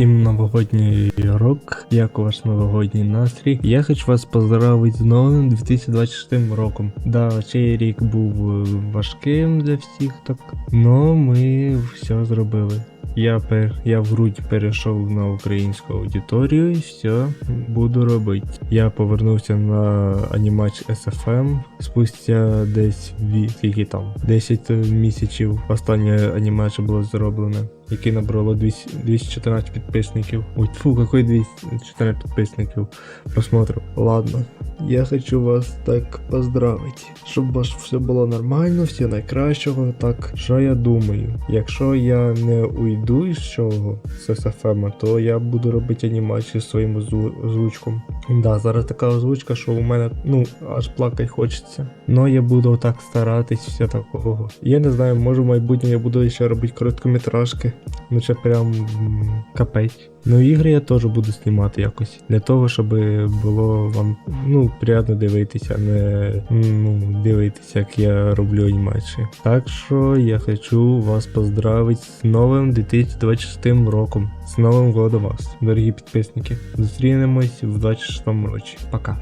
Всім новогодній рок, як у ваш новогодній настрій. Я хочу вас поздравити з новим 2024 роком. Да, цей рік був е, важким для всіх, так. Но ми все зробили. Я пер я в перейшов на українську аудиторію і все буду робити. Я повернувся на анімач SFM спустя десь скільки там 10 місяців. Останнє анімач було зроблене, яке набрало 200, 214 підписників. Ой, фу, какой 214 підписників просмотрів. Ладно, я хочу вас так поздравити, щоб у вас все було нормально, все найкращого. Так, що я думаю? Якщо я не уйду із цього з SFM, то я буду робити анімацію своїм озву- озвучком. Да, зараз така озвучка, що у мене ну аж плакать хочеться. Но я буду так старатись, все такого. Я не знаю, може в майбутньому я буду ще робити короткометражки. Ну це прям капець. Ну ігри я теж буду знімати якось. Для того, щоб було вам ну, приємно дивитися, не ну, дивитися, як я роблю анімації. Так що я хочу вас поздравити з новим 2026 роком. З Новим годом вас, дорогі підписники. Зустрінемось в 26 році. Пока.